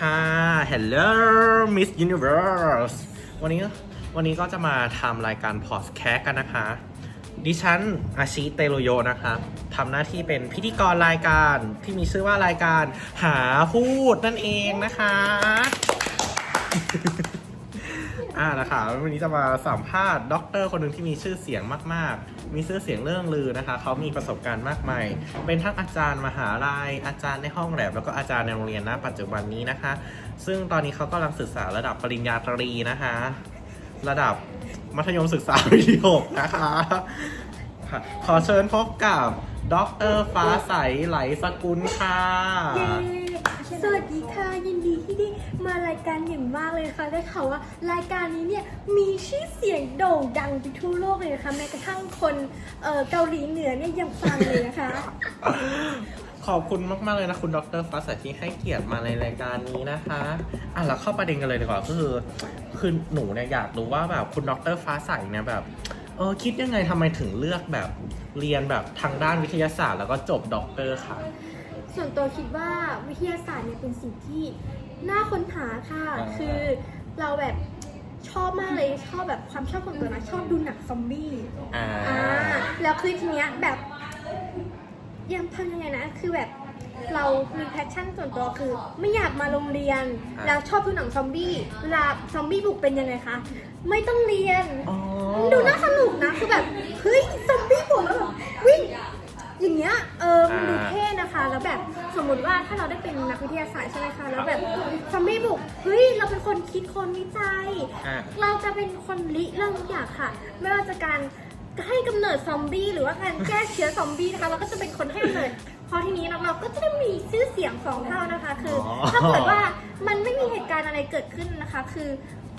ค่ะ Hello Miss Universe วันนี้วันนี้ก็จะมาทำรายการพอดแคสกันนะคะ ดิฉันอาชิเตโรโยนะคะทำหน้าที่เป็นพิธีกรรายการที่มีชื่อว่ารายการหาพูดนั่นเองนะคะ อ่านะคะวันนี้จะมาสัมภาษณ์ด็อกเตอร์คนหนึ่งที่มีชื่อเสียงมาก ๆ มีชื่อเสียงเรื่องลือนะคะ เขามีประสบการณ์มากมาย เป็นทั้งอาจารย์มหาลัย อาจารย์ในห้องแลบแล้วก็อาจารย์ในโรงเรียนณปัจจุบันนี้นะคะ ซึ่งตอนนี้เขากำลังศึกษาระดับปริญญาตรีนะคะ ระดับมัธยมศึกษาปีที่หกนะคะขอเชิญพบกับด็อกเตอร์ฟ้าใสไหลสกุลค่ะเย้สวัสดีค่ะยินดีที่ได้ มารายการอย่างมากเลยนะคะได้ข่าวว่ารายการนี้เนี่ยมีชื่อเสียงโด่งดังไปทั่วโลกเลยนะคะแม้กระทั่งคนเอ่อเกาหลีเหนือเนี่ยยังฟังเลยนะคะ ขอบคุณมาก ๆ เลยนะ คุณดรฟ้าใสที่ให้เกียรติมาในรายการนี้นะคะ อะเราเข้าประเด็นกันเลยดีกว่าก็คือคือหนูเนี่ยอยากรู้ว่าแบบคุณดรฟ้าใสเนี่ยแบบเออคิดยังไงทำไมถึงเลือกแบบเรียนแบบทางด้านวิทยาศาสตร์ แล้วก็จบด็อกเตอร์ค่ะ ส่วนตัวคิดว่าวิทยาศาสตร์เนี่ยเป็นสิ่งที่ น่าค้นหาค่ะ อ่า คือเราแบบชอบมากเลย ชอบแบบความชอบของตัวนะชอบดูหนังซอมบี้ อ่า อ่า แล้วคือทีเนี้ยแบบ ยังทำยังไงนะ คือแบบเรามีแพชชั่นส่วนตัวคือ ไม่อยากมาโรงเรียน อ่า แล้วชอบดูหนังซอมบี้ เวลาซอมบี้บุกเป็นยังไงคะ ไม่ต้องเรียน อ๋อดูน่าสนุกนะ คือแบบ เฮ้ยซอมบี้บุกแล้วแบบวิ่งอย่างเงี้ย เออมันดูเท่นะคะ แล้วแบบ สมมติว่าถ้าเราได้เป็นนักวิทยาศาสตร์ใช่ไหมคะแล้วแบบซอมบี้บุกเฮ้ยเราเป็นคนคิดคนวิจัย อะเราจะเป็นคนริเรื่องทุกอย่างค่ะ ไม่ว่าจะการให้กำเนิดซอมบี้หรือว่าการแก้เชื้อซอมบี้นะคะเราก็จะเป็นคนให้กำเนิดพอทีนี้เราก็จะได้มีชื่อเสียงสองเท่านะคะ คือออ ถ้าเกิดว่ามันไม่มีเหตุการณ์อะไรเกิดขึ้นนะคะ คือ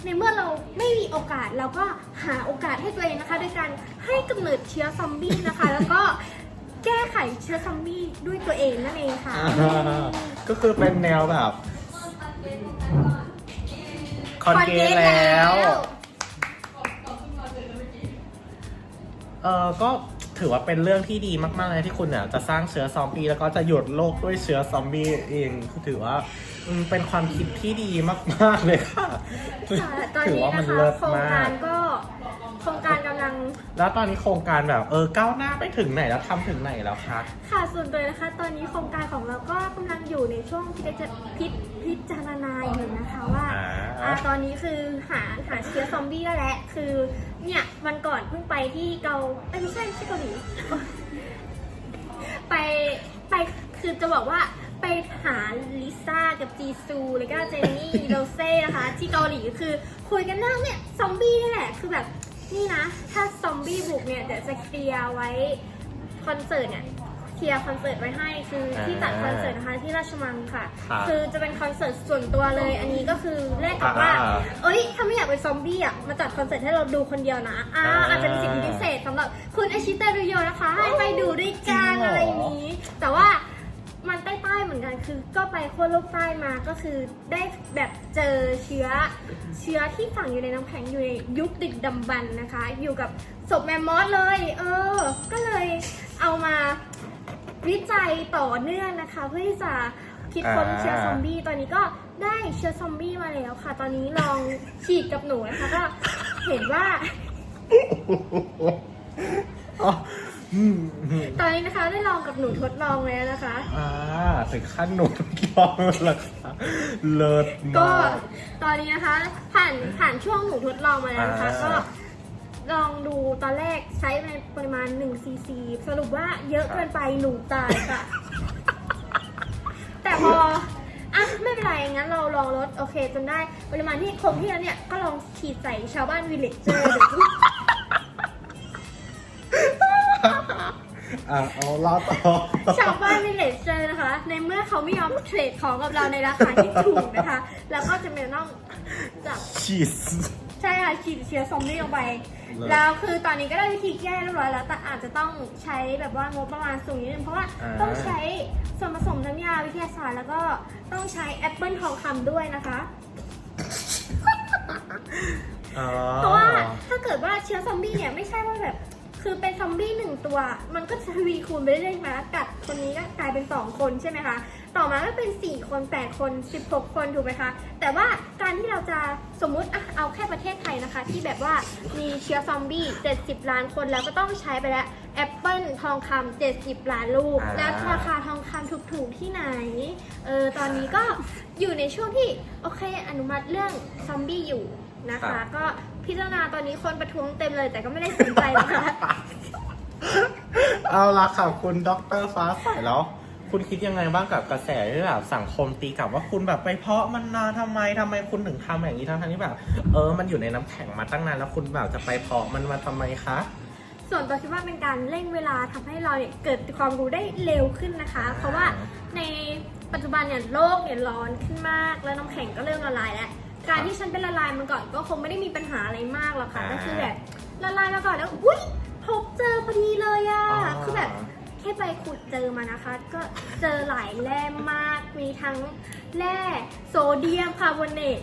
ในเมื่อเราไม่มีโอกาสเราก็หาโอกาสให้ตัวเองนะคะด้วยการให้กำเนิดเชื้อซอมบี้นะคะ แล้วก็ แก้ไขเชื้อซอมบี้ด้วยตัวเองนั่นเองค่ะอ่าก็คือเป็นแนวแบบคอนเกตแล้ว เออก็ถือว่าเป็นเรื่องที่ดีมากๆเลยที่คุณเนี่ยจะสร้างเชื้อซอมบี้แล้วก็จะหยุดโลกด้วยเชื้อซอมบี้เองถือว่าอืมเป็นความคิดที่ดีมากๆเลยค่ะค่ะตอนถือนี้ว่ามันะนคะเลิศโครงมากการก็โครงการกำลัง แล้วตอนนี้โครงการแบบเออก้าวหน้าไปถึงไหนแล้วทำถึงไหนแล้วคะ ค่ะส่วนตัวนะคะ ตอนนี้โครงการของเราก็กำลังอยู่ในช่วงพิจารพิจพิจารณาอยู่นะคะว่าอ่า อ่าตอนนี้คือหาหาเชื้อซอมบี้ได้แล้วคือเนี่ยวันก่อนเพิ่งไปที่เกาเอ้ยไม่ใช่ไม่ใช่เกาหลีไปไปคือจะบอกว่าไปหาลิซ่ากับจีซูแล้วก็เจนนี่ โรเซ่นะคะ ที่เกาหลีคือคุยกันเรื่องเนี่ยซอมบี้นี่แหละคือแบบ นี่นะ ถ้าซอมบี้บุกเนี่ยเดี๋ยวจะเคลียร์ไว้คอนเสิร์ตเนี่ยเคลียร์คอนเสิร์ตไว้ให้คือที่จัดคอนเสิร์ตนะคะที่ราชมังค่ะ ครับคือจะเป็นคอนเสิร์ตส่วนตัวเลย อันนี้ก็คือแลกกับว่าอ่าเอ้ยถ้าไม่อยากเป็นซอมบี้อะมาจัดคอนเสิร์ตให้เราดูคนเดียวนะอ่าอ่าอาจจะมีสิทธิพิเศษสำหรับคุณอาชิตารุโยนะคะ ให้ไปดูด้วยกันจริงเหรออ อะไรอย่างนี้ แต่ว่ามันใต้ๆ เหมือนกันคือ ก็ไปขั้วโลกใต้มาก็คือได้แบบเจอเชื้อเชื้อที่ฝังอยู่ในน้ำแข็งอยู่ในยุคดึกดำบรรพ์นะคะ อยู่กับศพแมมมอสเลย เออ ก็เลยเอามาวิจัยต่อเนื่องนะคะ เพื่อที่จะคิดค้นเชื้อซอมบี้ตอนนี้ก็ได้เชื้อซอมบี้มาแล้วค่ะ ตอนนี้ลองฉีดกับหนูนะคะก็เห็นว่า อ๋ออืมอืมตอนนี้นะคะได้ลองกับหนูทดลองแล้วนะคะ อ่าถึงขั้นหนูทดลองแล้วเหรอคะเลิศก็มาก ตอนนี้นะคะ ผ่านผ่านช่วงหนูทดลองมาแล้วนะคะ อ่า ก็ลองดูตอนแรกใช้ในปริมาณ1ซีซีสรุปว่าเยอะเกินไปหนูตายค่ะ แต่พออะไม่เป็นไรงั้นเราลองลดโอเคจนได้ปริมาณที่คงที่แล้วเนี่ยก็ลองฉีดใส่ชาวบ้านวิลเลจเจอร์ดู อะเอาเล่าต่อชาวบ้านวิลเลจเจอร์นะคะ ในเมื่อเขาไม่ยอมเทรดของกับเราในราคาที่ถูกนะคะ แล้วก็จะเป็นต้องจับชีสใช่ค่ะฉีดเชื้อซอมบี้ลงไปเลิศแล้วคือตอนนี้ก็ได้วิธีแก้เรียบร้อยแล้ว แต่อาจจะต้องใช้แบบว่างบประมาณสูงนิดนึงเพราะว่าอ่าต้องใช้ส่วนผสมน้ำยาวิทยาศาสตร์แล้วก็ต้องใช้แอปเปิลทองคำด้วยนะคะอ๋อเพราะว่าถ้าเกิดว่าเชื้อซอมบี้เนี่ยไม่ใช่ว่าแบบ คือเป็นซอมบี้หนึ่งตัว มันก็จะทวีคูณไปเรื่อยๆมากัดคนนี้ก็กลายเป็น 2 คนใช่ไหมคะ ต่อมาก็เป็น 4 คน 8 คน 16 คนถูกไหมคะ แต่ว่าการที่เราจะสมมุติอะเอาแค่ประเทศไทยนะคะ ที่แบบว่ามีเชื้อซอมบี้ 70 ล้านคนแล้วก็ต้องใช้ไปแล้วแอปเปิลทองคำ70 ล้านลูกอ่าแล้วราคาทองคำถูกๆที่ไหน เออตอนนี้ก็อยู่ในช่วงที่โอเคอนุมัติเรื่องซอมบี้อยู่นะคะ ก็ พิจารณาตอนนี้คนประท้วงเต็มเลย แต่ก็ไม่ได้สนใจนะคะเอาละค่ะคุณด็อกเตอร์ฟ้าใสแล้ว คุณคิดยังไงบ้างกับกระแสที่แบบสังคมตีกลับว่าคุณแบบไปเพาะมันนาทำไมทำไมคุณถึงทำอย่างนี้ทั้งๆที่แบบ เออมันอยู่ในน้ำแข็งมาตั้งนานแล้วคุณแบบจะไปเพาะมันมาทำไมคะ ส่วนตัวคิดว่าเป็นการเร่งเวลาทำให้เราเนี่ยเกิดความรู้ได้เร็วขึ้นนะคะ เพราะว่าในปัจจุบันเนี่ยโลกเนี่ยร้อนขึ้นมาก แล้วน้ำแข็งก็เริ่มละลายแล้ว การที่ฉันเป็นละลายมันก่อนก็คงไม่ได้มีปัญหาอะไรมากหรอกค่ะอ่าก็คือแบบละลายมาก่อนแล้วอุ้ยพบเจอพอดีเลยอะอ๋อคือแบบแค่ไปขุดเจอมานะคะ ก็เจอหลายแร่มาก มีทั้งแร่โซเดียมคาร์บอเนต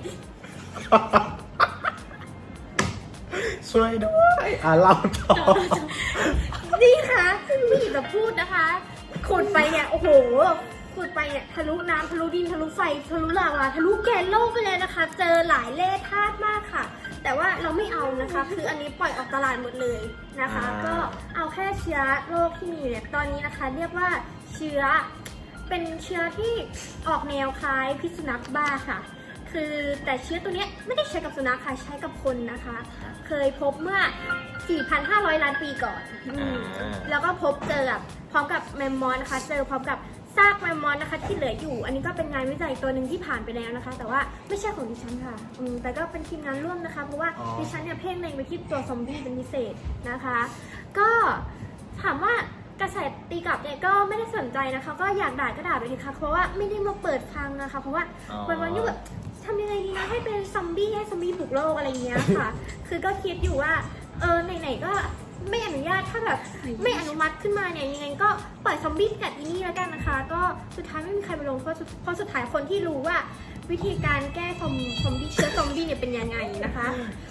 ช่วยด้วยอะเราต่อนี่ค่ะผู้หญิงจะพูดนะคะขุดไปเนี่ย โอ้โห ขุดไปเนี่ยทะลุน้ำทะลุดินทะลุไฟทะลุลาวาทะลุแกนโลกไปเลยนะคะ เจอหลายเล่ธาตุมากค่ะ แต่ว่าเราไม่เอานะคะ คืออันนี้ปล่อยออกตลาดหมดเลยนะคะ อ่า ก็เอาแค่เชื้อโรคที่มีอยู่เนี่ยตอนนี้นะคะ เรียกว่าเชื้อเป็นเชื้อที่ออกแนวคล้ายพิษสุนัขบ้าค่ะ คือแต่เชื้อตัวเนี้ยไม่ได้ใช้กับสุนัขค่ะใช้กับคนนะคะ เคยพบเมื่อ 4,500 ล้านปีก่อนอืม อ่า แล้วก็พบเจอกับพร้อมกับแมมมอสนะคะ เจอพร้อมกับ ซากแมมมอสนะคะที่เหลืออยู่ อันนี้ก็เป็นงานวิจัยตัวหนึ่งที่ผ่านไปแล้วนะคะ แต่ว่าไม่ใช่ของดิฉันค่ะอืมแต่ก็เป็นทีมงานร่วมนะคะ เพราะว่าอ๋อ ดิฉันเนี่ยเพ่งเล็งไปที่ตัวซอมบี้เป็นพิเศษนะคะ ก็ถามว่ากระแสตีกลับเนี่ยก็ไม่ได้สนใจนะคะ ก็อยากด่าก็ด่าไปเลยค่ะ เพราะว่าไม่ได้มาเปิดฟังนะคะ เพราะว่าอ๋อวันวันๆอยู่แบบทำยังไงดีนะให้เป็นซอมบี้ให้ซอมบี้บุกโลกอะไรอย่างเงี้ยค่ะ คือก็คิดอยู่ว่า เออไหนๆก็ ไม่อนุญาตถ้าแบบไม่อนุมัติขึ้นมาเนี่ยยังไงก็ปล่อยซอมบี้กัดอีนี่แล้วกันนะคะ ก็สุดท้ายไม่มีใครมาลงเพราะเพราะสุดท้ายคนที่รู้ว่าวิธีการแก้ซอมซอมบี้เชื้อซอมบี้เนี่ยเป็นยังไงนะคะ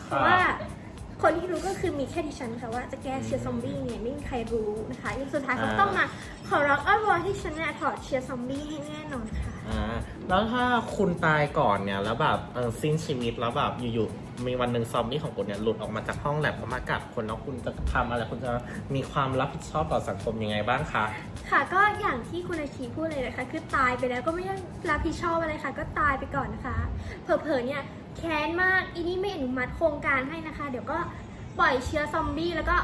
เพราะว่าคนที่รู้ก็คือมีแค่ดิฉันค่ะว่าจะแก้เชื้อซอมบี้เนี่ยไม่มีใครรู้นะคะยังสุดท้ายเขาต้องมาขอร้องอ้อนวอนให้ฉันเนี่ยถอดเชื้อซอมบี้ให้แน่นอนค่ะ อ่า แล้วถ้าคุณตายก่อนเนี่ย แล้วแบบเออสิ้นชีวิตแล้วแบบอยู่ๆ มีวันหนึ่งซอมบี้ของคุณเนี่ยหลุดออกมาจากห้องแลบแล้วมากัดคนแล้วคุณจะทำอะไรคุณจะมีความรับผิดชอบต่อสังคมยังไงบ้างคะ ค่ะก็อย่างที่คุณอาชีพูดเลยนะคะ คือตายไปแล้วก็ไม่ต้องรับผิดชอบอะไรค่ะ ก็ตายไปก่อนนะคะ เผลอๆเนี่ยแค้นมากอีนี่ไม่อนุมัติโครงการให้นะคะ เดี๋ยวก็ปล่อยเชื้อซอมบี้แล้วก็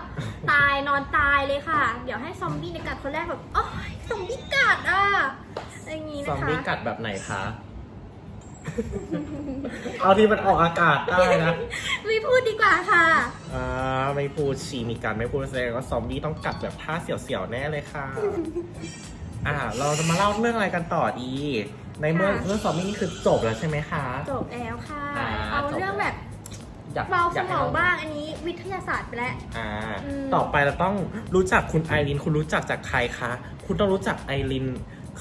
ตายนอนตายเลยค่ะ เดี๋ยวให้ซอมบี้ในยกัดคนแรกแบบโอ้ยซอมบี้กัดอะอะไรอย่างงี้ซอนะมคะบี้กัดแบบไหนคะ เอาที่มันออกอากาศได้นะไม่พูดดีกว่าค่ะ อ่าไม่พูดชีมีการไม่พูดแสดงว่าซอมบี้ต้องกัดแบบท่าเสียวๆแน่เลยค่ะ อ่า เราจะมาเล่าเรื่องอะไรกันต่อดี ในเมื่อค่ะ เรื่องซอมบี้นี่คือจบแล้วใช่ไหมคะ จบแล้วค่ะ อ่าเอาเรื่องแบบอยากเบาสยากมให้องเรบ้างอันนี้วิทยาศาสตร์ไปแล้ว อ่า อืม ต่อไปเราต้องรู้จักคุณไอริน คุณรู้จักจากใครคะ คุณต้องรู้จักไอริน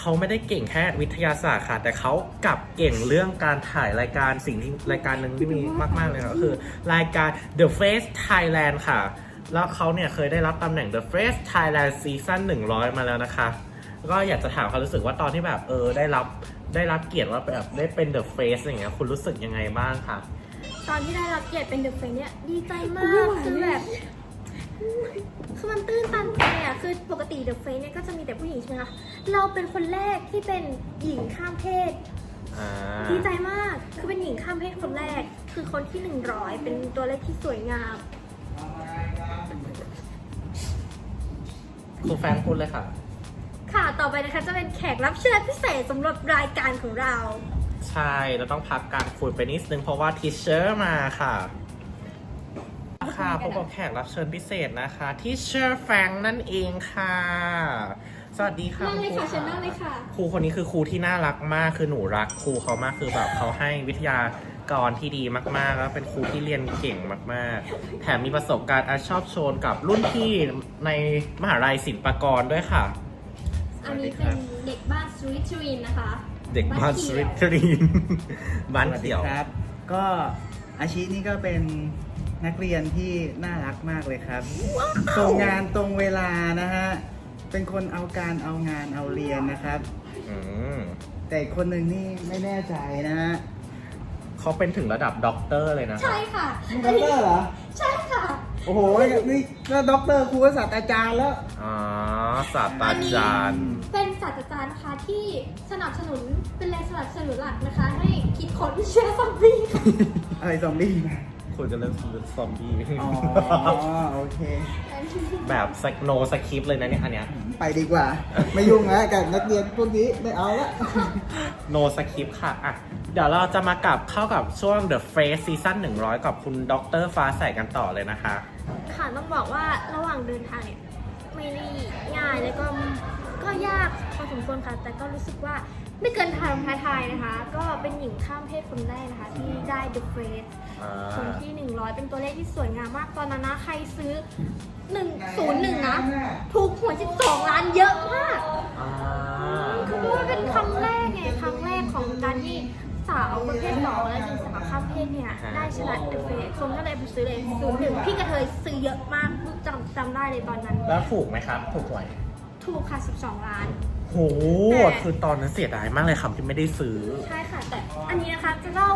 เขาไม่ได้เก่งแค่วิทยาศาสตร์ค่ะ แต่เขากลับเก่งเรื่องการถ่ายรายการสิ่งที่รายการหนึ่งที่มีมาก ๆ เลยค่ะก็คือ รายการ The Face Thailand ค่ะ แล้วเขาเนี่ยเคยได้รับตำแหน่ง The Face Thailand Season 100 มาแล้วนะคะ ก็อยากจะถามความรู้สึกว่าตอนที่แบบเออได้รับได้รับเกียรติว่าแบบได้เป็น The Face อย่างเงี้ยคุณรู้สึกยังไงบ้างคะตอนที่ได้รับเกียรติเป็นเดอะเฟนเนี่ยดีใจมากคือแบบ คือมันตื้นตันใจอะ คือปกติเดอะเฟนเนี่ยก็จะมีแต่ผู้หญิงใช่ไหมคะ เราเป็นคนแรกที่เป็นหญิงข้ามเพศ อ่าดีใจมาก คือเป็นหญิงข้ามเพศคนแรก คือคนที่หนึ่งร้อยเป็นตัวเลขที่สวยงามคุณแฟนพูดเลยค่ะ ค่ะ ต่อไปนะคะจะเป็นแขกรับเชิญพิเศษสำหรับรายการของเรา ใช่ เราต้องพักการคุยไปนิดนึงเพราะว่าทีเชอร์มาค่ะ ค่ะพบกับแขกรับเชิญพิเศษนะคะ ทีเชอร์แฟงนั่นเองค่ะ สวัสดีค่ะนั่งเลยค่ะณเชิญนั่งเลยค่ะ ครูคนนี้คือครูที่น่ารักมากคือหนูรักครูเขามากคือแบบเขาให้วิทยากรที่ดีมากๆ แล้วเป็นครูที่เรียนเก่งมากๆ แถมมีประสบการณ์อาชอบโชนกับรุ่นพี่ในมหาลัยศิลปากรด้วยค่ะ อันนี้เป็นเด็กบ้านสวิตชรินนะคะ เด็กบ้านสริทรีนบ้านสวัสดีเดี่ยวครับ ก็อาชีพนี่ก็เป็น นักเรียนที่น่ารักมากเลยครับส่งงานตรงเวลานะฮะเป็นคนเอาการเอางานเอาเรียนนะครับ อืมแต่อีกคนหนึ่งนี่ไม่แน่ใจนะฮะเขาเป็นถึงระดับด็อกเตอร์เลยนะใช่ค่ะ นี่ด็อกเตอร์เหรอ ใช่ค่ะ โอ้โห นี่ก็ด็อกเตอร์ครูก็ศาสตราจารย์แล้ว อ๋อศาสตราจารย์เป็นศาสตราจารย์นะคะที่สนับสนุนเป็นแรงสนับสนุนหลักนะคะ ให้คิดค้นเชื้อซอมบี้ค่ะอะไรซอมบี้นะ คุณจะเริ่มซื้อซอมบี้อ๋อ โอเค แบบโนสคริปเลยนะเนี่ยอันเนี้ยไปดีกว่า ไม่ยุ่งแล้วกับนักเรียนพวกนี้ไม่เอาละ โนสคริปค่ะอะ เดี๋ยวเราจะมากลับเข้ากับช่วง The Face Season 100 กับคุณดรฟ้าใสกันต่อเลยนะคะ ค่ะต้องบอกว่าระหว่างเดินทางเนี่ยไม่ได้ง่ายแล้วก็ก็ยากพอสมควรค่ะแต่ก็รู้สึกว่า ไม่เกินทางท้าทายนะคะ ก็เป็นหญิงข้ามเพศคนแรกนะคะ ที่ได้ The Face อ่าคนที่ 100 เป็นตัวเลขที่สวยงามมาก ตอนนั้นนะใครซื้อ 101 นะ ถูกหวย12 ล้านเยอะมาก อ่าคือว่าเป็นครั้งแรกไงครั้งแรกของการที่สาวประเภทสองและหญิงสาวข้ามเพศเนี่ย ได้ชนะเดอะเฟสคนก็เลยไปซื้อเลยศูนย์หนึ่งพี่กระเทยซื้อเยอะมากจำจำได้เลยตอนนั้น แล้วถูกไหมครับ ถูกหวยถูกค่ะ 12 ล้าน โหคือตอนนั้นเสียดายมากเลยครับที่ไม่ได้ซื้อ ใช่ค่ะ แต่อันนี้นะคะจะเล่า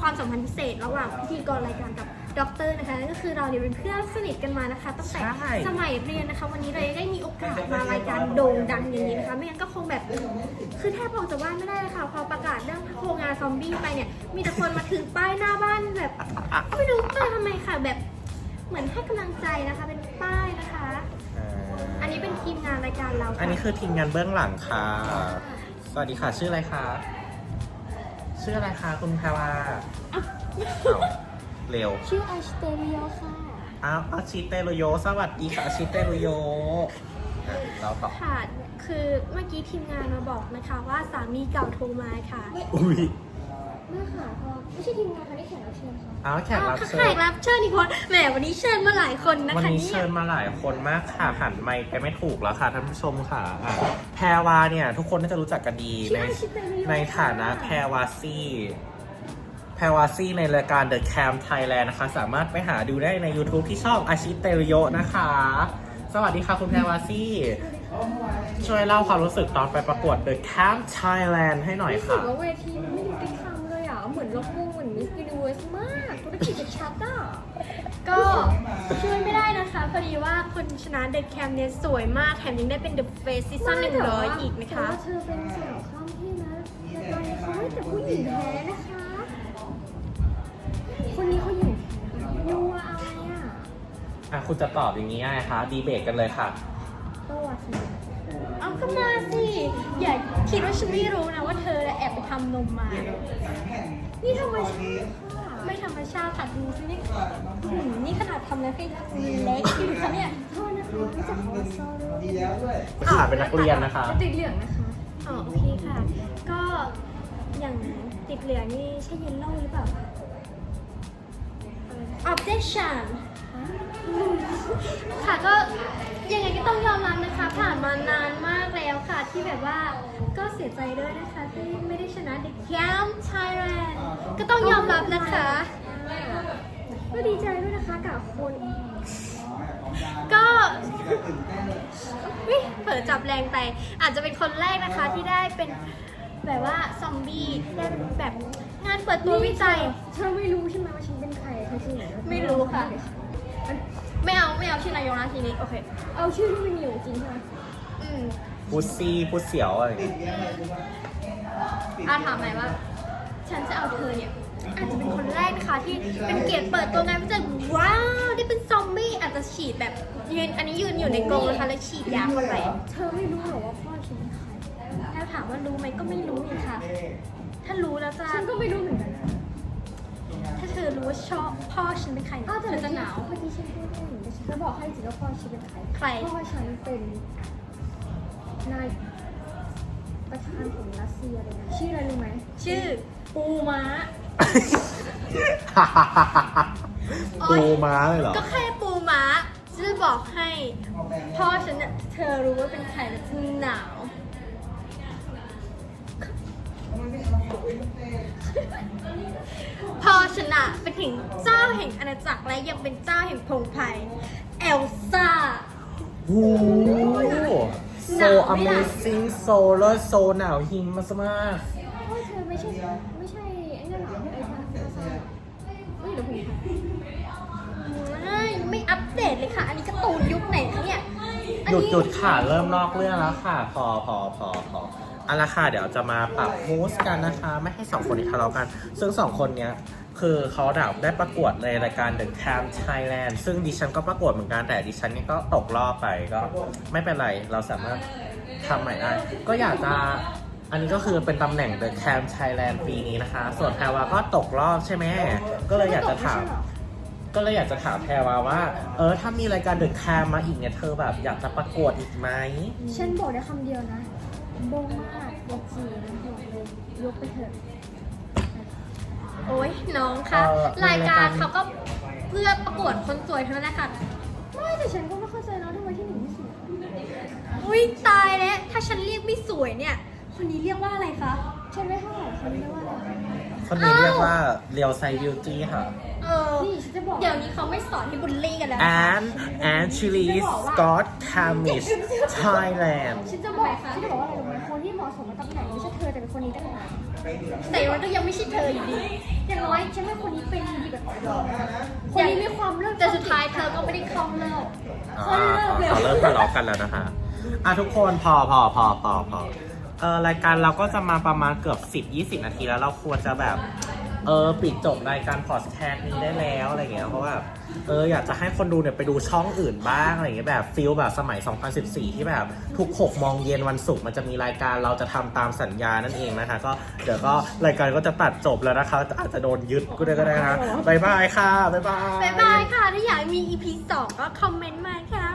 ความสัมพันธ์พิเศษระหว่างพิธีกรรายการกับด็อกเตอร์นะคะนั่นก็คือเราเนี่ยเป็นเพื่อนสนิทกันมานะคะตั้งแต่ใช่สมัยเรียนนะคะ วันนี้เราได้มีโอกาสมารายการโด่งดังอย่างนี้นะคะ ไม่งั้นก็คงแบบคือแทบออกจากบ้านไม่ได้เลยค่ะพอประกาศเรื่องโครงงานซอมบี้ไปเนี่ย มีแต่คนมาถึงป้ายหน้าบ้านแบบไม่รู้ป้ายทำไมค่ะแบบเหมือนให้กำลังใจนะคะเป็นป้ายนะคะ งานรายการเราค่ะอันนี้คือทีมงานเบื้องหลังค่ะ สวัสดีค่ะ ชื่ออะไรคะ ชื่ออะไรคะคุณแพรวาอ้าวเร็ว ชื่อไอสเตเรียค่ะอ้าวอาชิเตโรโย สวัสดีค่ะอาชิเตโรโยอะเราต่อค่ะ คือเมื่อกี้ทีมงานมาบอกนะคะว่าสามีเก่าโทรมาค่ะ อุ้ย เมื่อค่ะพอ ไม่ใช่ทีมงานค่ะได้แขกรับเชิญค่ะอ้าวแขกรับเชิแขญกรับเชิญอีกคนแหมวันนี้เชิญมาหลายคนนะวันคะนี้เนี่เชิยญมาหลายคนมากค่ะหันไมค์ไปไม่ถูกแล้วค่ะท่านผู้ชมค่ะอะแพรวาเนี่ย ทุกคนน่าจะรู้จักกันดีชื่ในอไอชิเตเรียในฐานะแพรวาซี่แพรวาซี่ในรายการ The Cam Thailand นะคะ สามารถไปหาดูได้ใน YouTube ที่ช่องอาชิเตริโยนะคะ สวัสดีค่ะคุณแพรวาซี่ ช่วยเล่าความรู้สึกตอนไปประกวด The Cam Thailand ให้หน่อยรู้สึค่ะ กว่าเวทีมันไม่ยุติธรรมเล ส s u น i เวิร์สมากธุรกิจจะชัดอะก็ช่วยไม่ได้นะคะ พอดีว่าคนชนะเด e แคมเนี่ยสวยมาก แถมยังได้เป็น The Face Season หนึ่งร้อยอีกนะคะเธอเป็นสาวข้ามเพศนะแต่ตอนนี้เขาไม่แต่ผู้หญิงแท้นะคะ คนนี้เขาหญิงแท้นะคะยัวอะไรอะอะคุณจะตอบอย่างนี้ไงคะดีเบตกันเลยค่ะตัวสิเอาก็มาสิ อย่าคิดว่าฉันไม่รู้นะว่าเธอแอบไปทำนมมา นี่ธรรมชาติค่ะ ไม่ธรรมชาติค่ะดูสินี่หืมนี่ขนาดทำแล้วก็ยังเล็กอยู่ค่ะเนี่ยโทษนะคะรู้จักคอซอโรดีแล้วด้วยค่ะเป็นนักเรียนนะคะติดเหลืองนะคะอ๋อโอเคค่ะ ก็อย่างติดเหลืองนี่ใช่เยลโล่หรือเปล่า objection ค่ะก็ยังไงก็ต้องยอมรับนะคะ ผ่านมานานมากแล้วค่ะ ที่แบบว่าก็เสียใจด้วยนะคะที่ไม่ได้ชนะ The Camp Thailand ก็ต้องยอมรับนะคะ ก็ดีใจด้วยนะคะกับคนก็เฮ้ยเผลอจับแรงไป อาจจะเป็นคนแรกนะคะที่ได้เป็นแบบว่าซอมบี้ที่ได้เป็นแบบงานเปิดตัววิจัย เธอไม่รู้ใช่ไหมว่าฉันเป็นใครเธอชื่อไหนไม่รู้ค่ะ ไม่เอาไม่เอาชื่อนายกนะทีนี้โอเค เอาชื่อที่มันอยู่จริงใช่ไหมอืมพุซซี่พุซเสียวอะไรอย่างเงี้ยอาถามหน่อยว่า ฉันจะเอาเธอเนี่ย อาจจะเป็นคนแรกนะคะที่เป็นเกียรติเปิดตัวงานวิจัยว้าวได้เป็นซอมบี้อาจจะฉีดแบบยืนอันนี้ยืนอยู่ในกรงนะคะแล้วฉีดยาเข้าไปเธอไม่รู้หรอว่าพ่อฉันเป็นใครถ้าถามว่ารู้ไหมก็ไม่รู้นี่ค่ะ ถ้ารู้แล้วจะฉันก็ไม่รู้เหมือนกันนะถ้าเธอรู้ ว่าชอบพ่อฉันเป็นใครอ้าวแต่เธอจะหนาว เมื่อกี้ฉันพูดไม่เหมือนกันฉันจะบอกให้จริงว่าพ่อฉันเป็นใครใคร พ่อฉันเป็นนายประธานของรัสเซียเลยนะชื่ออะไรรู้ไหมชื่อ ปูม้า โอ๊ปูยม้าเลยเหรอ ก็แค่ปูม้าฉันจะบอกให้พ่อฉันเนี่ยเธอรู้ว่าเป็นใครแล้วจะหนาว พ่อฉชนะเป็นถึงเจ้าแห่งอาณาจักรและยังเป็นเจ้าแห่งพงไพรเอลซ่า โอ้โห ห so นาวไหมล่ะ amazing so เลิศ so หนาวหิมมากมากโอ้ยเธอไม่ใช่ไม่ใช่ไอ้นั่นเหรอไอ้ทางซาซาเฮ้ยเดี๋ยวผมถ่ายไม่ไม่อัปเดตเลยค่ะ อันนี้การ์ตูนยุคไหนคะเนี่ยอันหยุดนี้หยุดค่ะ เริ่มนอกเรื่องแล้วค่ะ พอพอพอพอ เอาละค่ะเดี๋ยวจะมาปรับมูสกันนะคะ ไม่ให้สองคนนี้ทะเลาะกัน ซึ่งสองคนเนี้ยคือเขาดับได้ประกวดในรายการ The Cam Thailand ซึ่งดิฉันก็ประกวดเหมือนกันแต่ดิฉันนี่ก็ตกรอบไปก็ไม่เป็นไรเราสามารถทำใหม่ได้ ก็อยากจะอันนี้ก็คือเป็นตำแหน่ง The Cam Thailand ปีนี้นะคะ ส่วนแพรวาก็ตกรอบใช่ไหมก็เลยอยากจะถามก็เลยอยากจะถามแพรวาว่า เออ ถ้ามีรายการ The Cam มาอีกเนี่ย เธอแบบอยากจะประกวดอีกไหม ฉันบอกได้คำเดียวนะ โบงมากยกจีนะบอกเลยยกไปเถอะโอ้ยน้องคะเอ่อรายการรายการ เขาก็เพื่อประกวดคนสวยเท่านั้นแหละค่ะ ไม่แต่ฉันก็ไม่เข้าใจนะทำไมที่หนึ่งไม่สวยอุ้ยตายแล้ว ถ้าฉันเรียกไม่สวยเนี่ย คนนี้เรียกว่าอะไรคะ ฉันไม่เท่าไหร่ฉันเรียกว่าอะไรคนนี้เรียกว่าเรียวไซบิวตี้ค่ะ เออ นี่ฉันจะบอก เดี๋ยวนี้เขาไม่สอนให้บุลลี่กันแล้ว and and Chili Scott Camis Thailand ฉันจะบอกฉันจะบอกว่าอะไรรู้ไหม คนที่เหมาะสมกับตำแหน่งไม่ใช่เธอแต่เป็นคนนี้ตั้งนานแต่มันก็ยังไม่ใช่เธออยู่ดีอย่างน้อยฉันว่าคนนี้เป็นดีแบบคนนี้มีความเลือกแต่สุดท้ายเธอก็ไม่ได้เข้าเลิกอ่าเขาเริ่มทะเลาะกันแล้วนะคะอะทุกคนพอพอพอพอพอเออรายการเราก็จะมาประมาณเกือบ 10 20 นาทีแล้วเราควรจะแบบ เออปิดจบรายการพอดแคสต์นี้ได้แล้วอะไรเงี้ยเพราะว่าเอออยากจะให้คนดูเนี่ยไปดูช่องอื่นบ้างอะไรเงี้ยแบบฟิลแบบสมัย 2014 ที่แบบทุก6โมงเย็นวันศุกร์มันจะมีรายการเราจะทำตามสัญญานั่นเองนะคะ ก็เดี๋ยวก็รายการก็จะตัดจบแล้วนะคะ อาจจะโดนยึดก็ได้ก็ได้นะบายบายค่ะบายบายบายบายค่ะถ้าอยากมี EP 2 ก็คอมเมนต์มาค่ะ